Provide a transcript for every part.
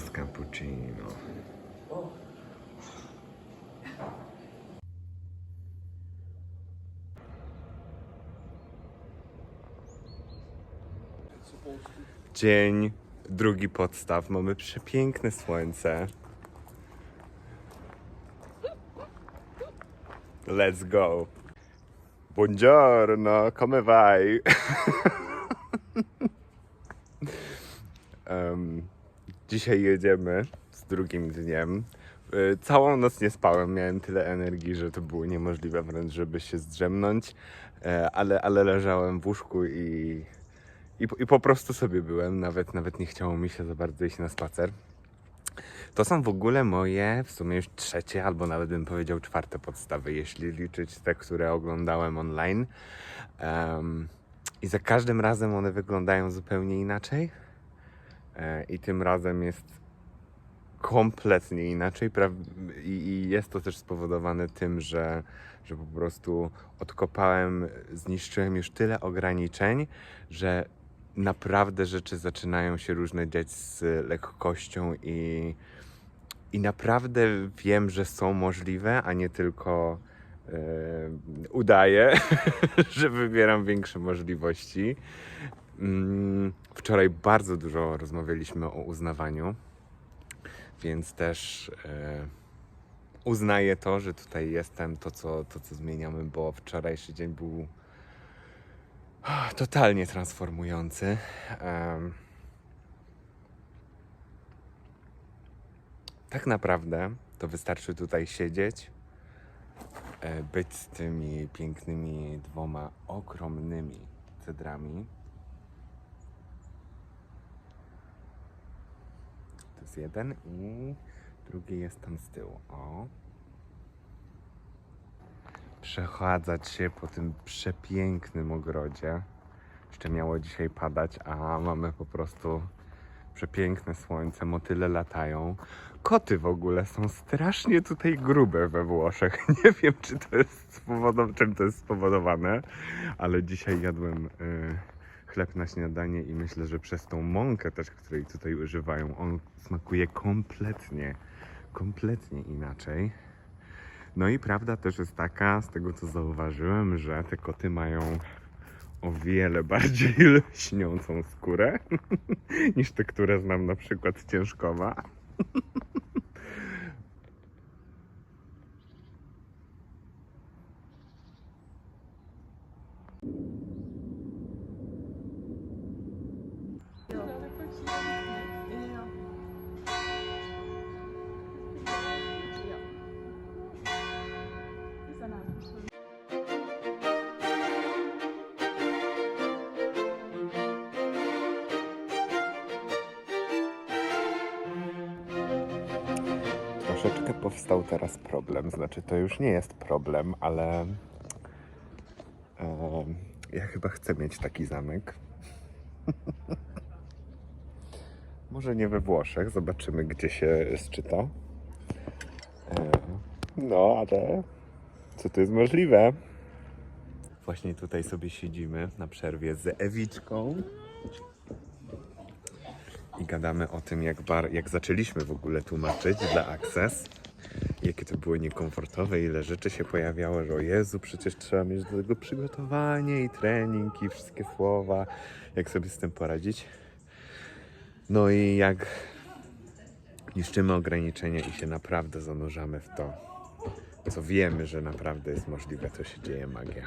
z cappuccino. Dzień drugi podstaw. Mamy przepiękne słońce. Let's go. Buongiorno, come vai? Em, dzisiaj jedziemy z drugim dniem. Y, Całą noc nie spałem, miałem tyle energii, że to było niemożliwe wręcz, żeby się zdrzemnąć, E, ale, ale leżałem w łóżku i, i, i po prostu sobie byłem, nawet, nawet nie chciało mi się za bardzo iść na spacer. To są w ogóle moje, w sumie już trzecie, albo nawet bym powiedział czwarte podstawy, jeśli liczyć te, które oglądałem online. Em, I za każdym razem one wyglądają zupełnie inaczej. E, I tym razem jest kompletnie inaczej. I jest to też spowodowane tym, że, że po prostu odkopałem, zniszczyłem już tyle ograniczeń, że naprawdę rzeczy zaczynają się różne dziać z lekkością i, i naprawdę wiem, że są możliwe, a nie tylko e, udaję, że wybieram większe możliwości. Mm, Wczoraj bardzo dużo rozmawialiśmy o uznawaniu, więc też e, uznaję to, że tutaj jestem, to co, to co zmieniamy, bo wczorajszy dzień był totalnie transformujący. Tak naprawdę to wystarczy tutaj siedzieć, e, być z tymi pięknymi dwoma ogromnymi cedrami. Jest jeden i drugi jest tam z tyłu. O. Przechadzać się po tym przepięknym ogrodzie. Jeszcze miało dzisiaj padać, a mamy po prostu przepiękne słońce, motyle latają. Koty w ogóle są strasznie tutaj grube we Włoszech. Nie wiem, czy to jest spowodowane, czym to jest spowodowane, ale dzisiaj jadłem y, chleb na śniadanie i myślę, że przez tą mąkę też, której tutaj używają, on smakuje kompletnie, kompletnie inaczej. No i prawda też jest taka, z tego co zauważyłem, że te koty mają o wiele bardziej lśniącą skórę niż te, które znam na przykład Ciężkowa. Troszeczkę powstał teraz problem. Znaczy, to już nie jest problem, ale em, ja chyba chcę mieć taki zamek. Może nie we Włoszech, zobaczymy gdzie się szczyta. E, No, ale co tu jest możliwe? Właśnie tutaj sobie siedzimy na przerwie z Ewiczką i gadamy o tym, jak, bar, jak zaczęliśmy w ogóle tłumaczyć dla Access. Jakie to było niekomfortowe, ile rzeczy się pojawiało, że o Jezu, przecież trzeba mieć do tego przygotowanie i trening i wszystkie słowa, jak sobie z tym poradzić. No i jak niszczymy ograniczenia i się naprawdę zanurzamy w to, co wiemy, że naprawdę jest możliwe, to się dzieje magia.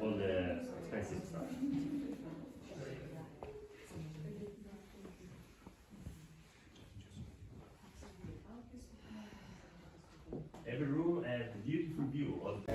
all the expensive stuff. Every room has a beautiful view of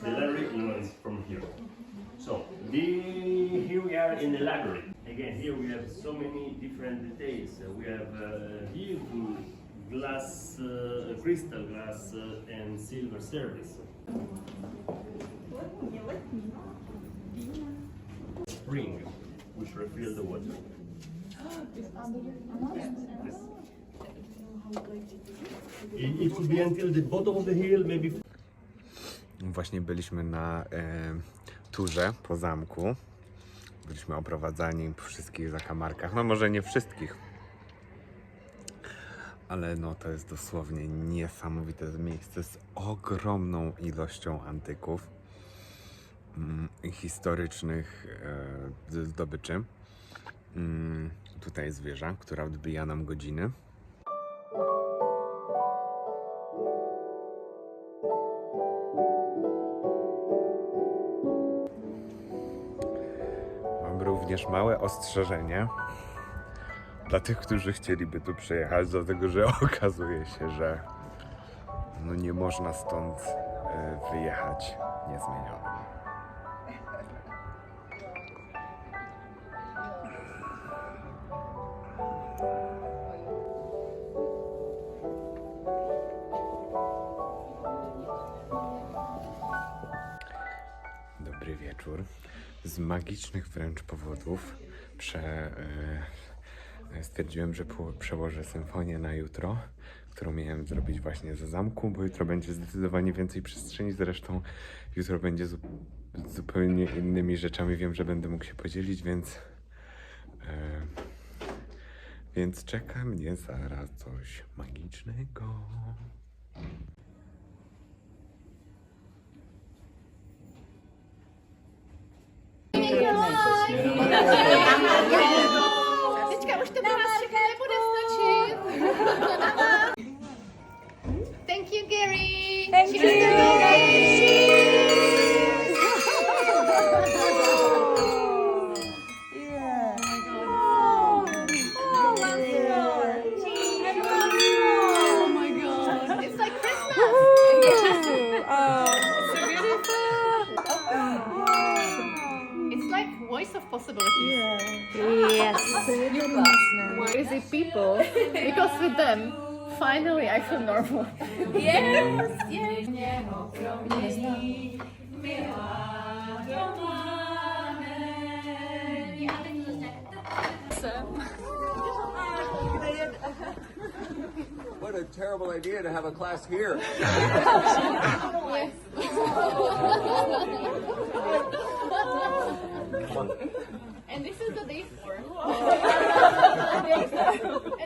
The library is from here. So here we are in the library. Again, here we have so many different details. We have uh, view glass, uh, crystal glass uh, and silver service. Spring, which refill the water. It, it could be until the bottom of the hill, maybe Właśnie byliśmy na e, turze po zamku. Byliśmy oprowadzani po wszystkich zakamarkach. No może nie wszystkich. Ale no to jest dosłownie niesamowite miejsce z ogromną ilością antyków mm, historycznych e, zdobyczy. Mm, tutaj jest wieża, która odbija nam godziny. Mam również małe ostrzeżenie dla tych, którzy chcieliby tu przyjechać, dlatego że okazuje się, że no nie można stąd e, wyjechać niezmienionym. Dobry wieczór. Z magicznych wręcz powodów prze, e, stwierdziłem, że przełożę symfonię na jutro, którą miałem zrobić właśnie za zamku, bo jutro będzie zdecydowanie więcej przestrzeni. Zresztą jutro będzie z zupełnie innymi rzeczami. Wiem, że będę mógł się podzielić, więc. E, więc czeka mnie zaraz coś magicznego. Thank you, Gary. Thank you, like voice of possibilities. Crazy people. Because with them, finally I feel normal. Yes, yes. What a terrible idea to have a class here. And this is the day four.